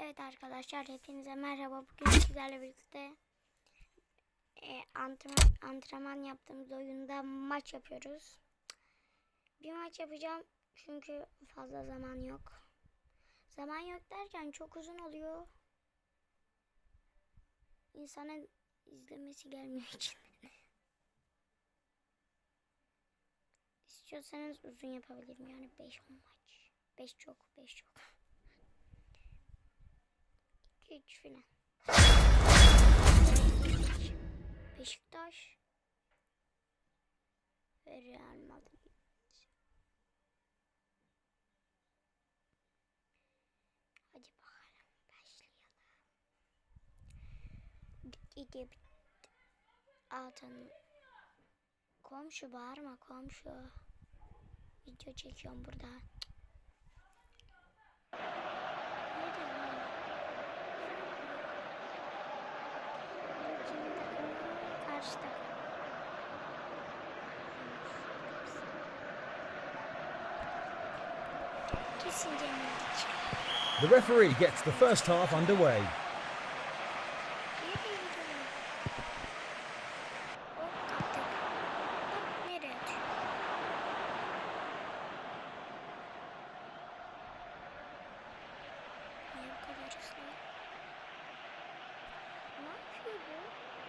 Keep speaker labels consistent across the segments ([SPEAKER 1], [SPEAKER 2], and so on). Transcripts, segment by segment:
[SPEAKER 1] Evet arkadaşlar hepinize merhaba. Bugün sizlerle birlikte e, antrenman, antrenman yaptığımız oyunda maç yapıyoruz. Bir maç yapacağım çünkü fazla zaman yok. Zaman yok derken çok uzun oluyor. İnsanın izlemesi gelmiyor için. İstiyorsanız uzun yapabilirim yani 5-10 maç. 5 çok 5 çok. 3 filan. Beşiktaş ve Real Madrid. Hadi bakalım başlayalım. Bitti de bitti. Altın. Komşu bağırma komşu. Video çekiyorum burada.
[SPEAKER 2] The referee gets the first half underway.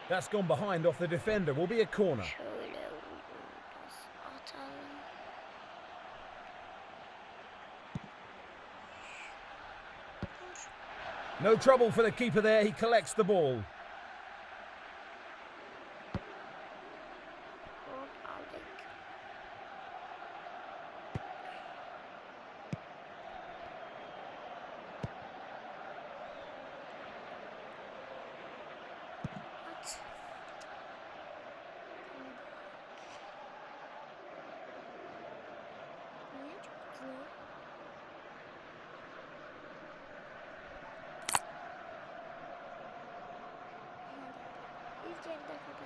[SPEAKER 2] That's gone behind off the defender. Will be a corner. No trouble for the keeper there. He collects the ball.
[SPEAKER 1] Hop ট্রেনটার photo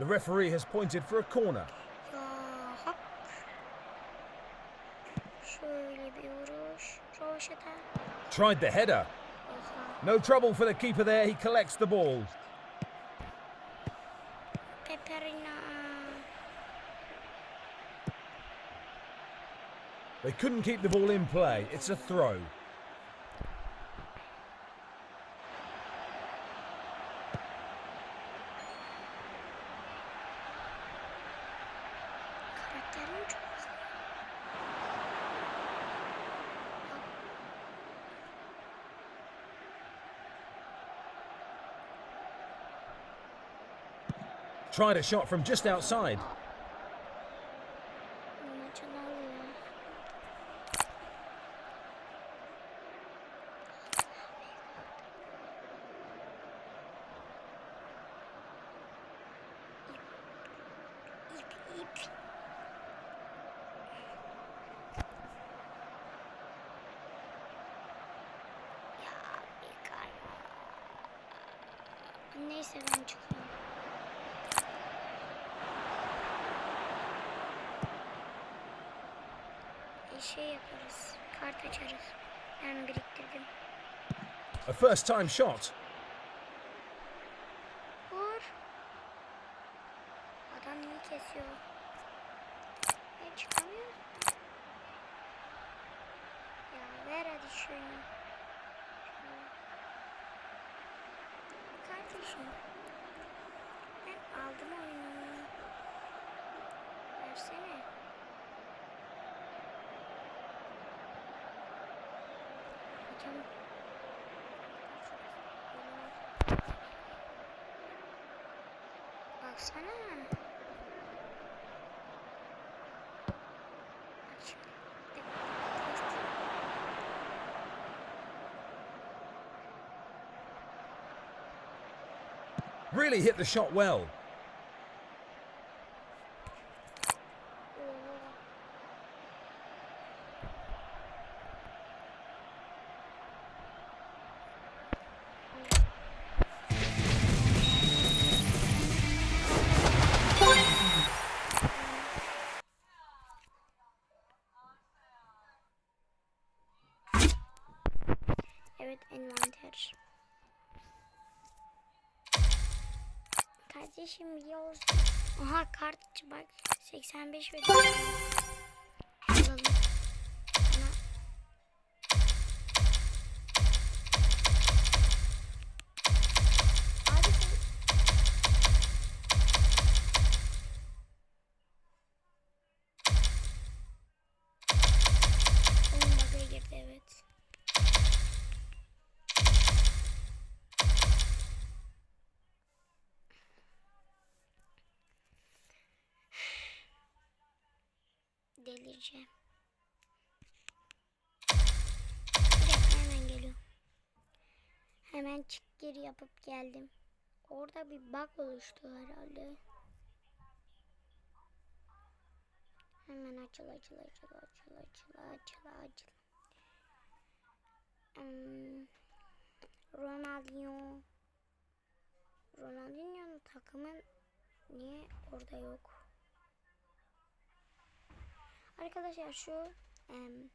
[SPEAKER 2] The referee has pointed for a corner.
[SPEAKER 1] Ya. Şöyle bir vuruş. Roşeta.
[SPEAKER 2] Tried the header. No trouble for the keeper there. He collects the ball.
[SPEAKER 1] Peperina.
[SPEAKER 2] They couldn't keep the ball in play. It's a throw. Tried a shot from just outside.
[SPEAKER 1] Bu maçını alıyor. İp, ip. Ya bir kara. Neyse ben çıkıyorum. şey yaparız. Kart açarız. Ben biriktirdim.
[SPEAKER 2] A first time shot.
[SPEAKER 1] Vur. Adam niye kesiyor? Ne çıkamıyor? Ya ver hadi şunu. Kardeşim. Ben aldım oyunu. Versene. Baksana. Bak şimdi. Bir dakika, test.
[SPEAKER 2] Really hit the shot well.
[SPEAKER 1] Evet envanter. Kardeşim iyi olsun. Kart bak 85 ve. Delireceğim. Bir dakika hemen geliyorum. Hemen çık geri yapıp geldim. Orada bir bug oluştu herhalde. Hemen açıl açıl açıl açıl açıl açıl açıl. Hmm, Ronaldinho. Ronaldinho'nun takımı niye orada yok? Arkadaşlar şu em,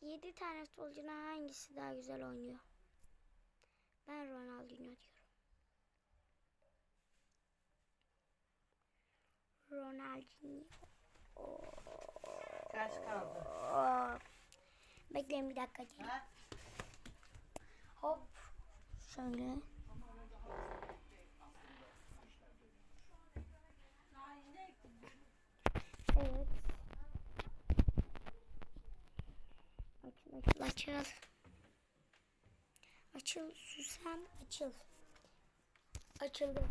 [SPEAKER 1] 7 tane futbolcunun hangisi daha güzel oynuyor? Ben Ronaldinho diyorum. Ronaldinho.
[SPEAKER 3] Kaç kaldı?
[SPEAKER 1] Oo. Bekleyin bir dakika gelin. Hop. Şöyle. Evet. Açıl açıl açıl. Açıl Süsen açıl. Açıldı.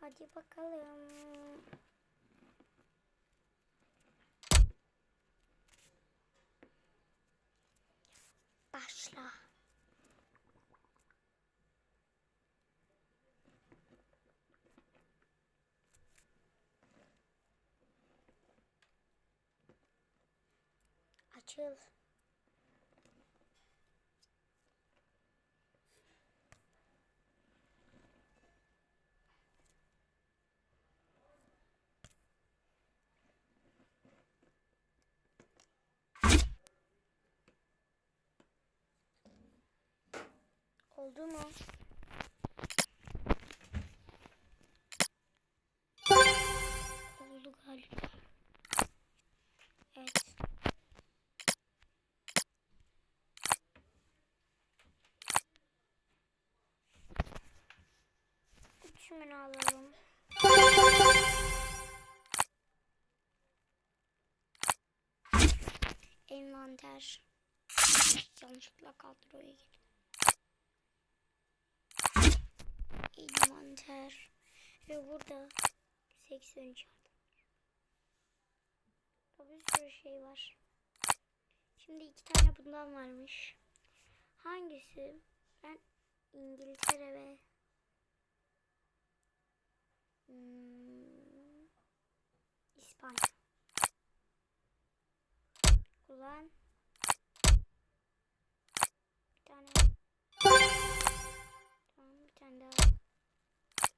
[SPEAKER 1] Hadi bakalım. Başla. Açıl. Oldu mu? Oldu galiba. Evet. Üçümünü alalım. Envanter. Yanlışlıkla kadroya girdim. Envanter. Ve burada 83 yardım. Burada bir sürü şey var. Şimdi iki tane bundan varmış. Hangisi? Ben İngiltere ve İspanya. Ulan bir tane tamam bir tane daha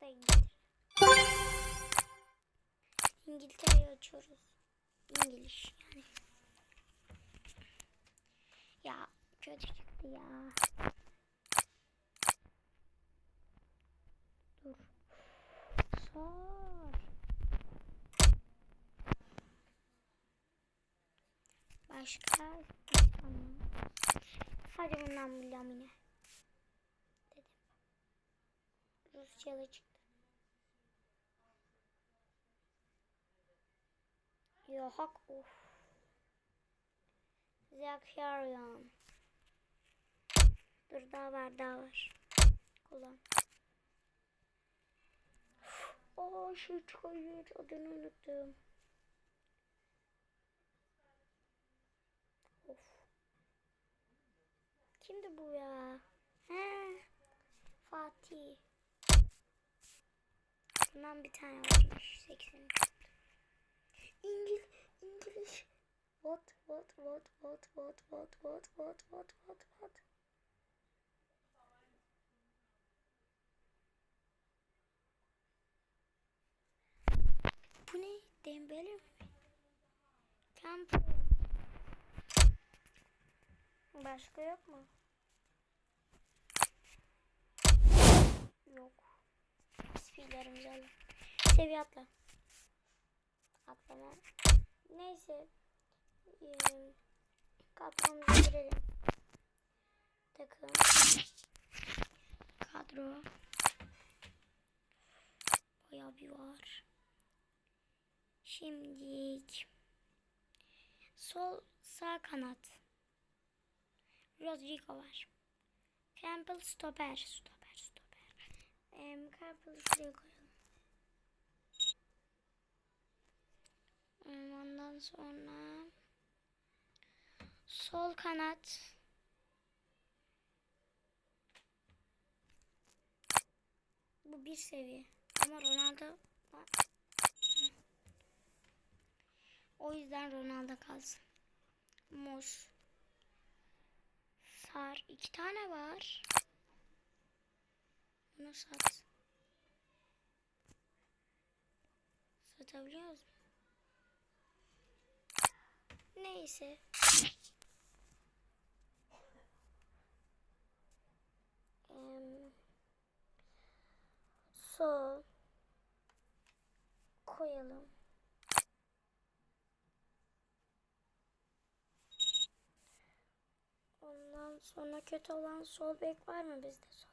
[SPEAKER 1] da İngiltere. İngiltere'yi açıyoruz. İngiliz yani. Ya kötü çıktı ya. Dur. Sor. Başka. Hadi bundan bir lamine. Dedim. Rusçalı çıktı. Yok of. Zakarian. Dur daha var daha var. Kullan. Aa şey hayır adını unuttum. Kimdi bu ya? He. Fatih. Bundan bir tane varmış. 80. İngiliz, İngiliz. What, what, what, what, what, what, what, what, what, what, what? Bu ne? Dembele mi? Campo. Başka yok mu? Yok. Spilerimizi alalım. Seviye atla. Atlama. Neyse. Ee, kadromuza girelim. Takım. Kadro. Bayağı bir var. Şimdi sol sağ kanat. Rodrigo var. Campbell stoper, stoper, Em, Campbell'ı şuraya koyalım. Ondan sonra sol kanat. Bu bir seviye. Ama Ronaldo. O yüzden Ronaldo kalsın. Muz. Sar. iki tane var. Bunu sat. Satabiliyoruz mu? Neyse. Em, Sol. Koyalım. Ondan sonra kötü olan sol bek var mı bizde? Sol.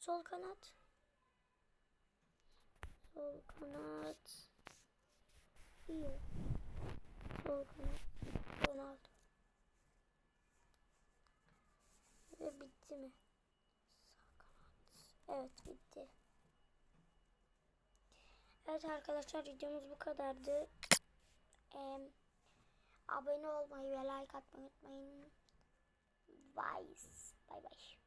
[SPEAKER 1] Sol kanat. Sol kanat. İyi. Sol kanat. Ronaldo. Ve bitti mi? Sağ kanat. Evet bitti. Evet arkadaşlar videomuz bu kadardı. Eee Abone olmayı ve like atmayı unutmayın. Bye. Bye bye.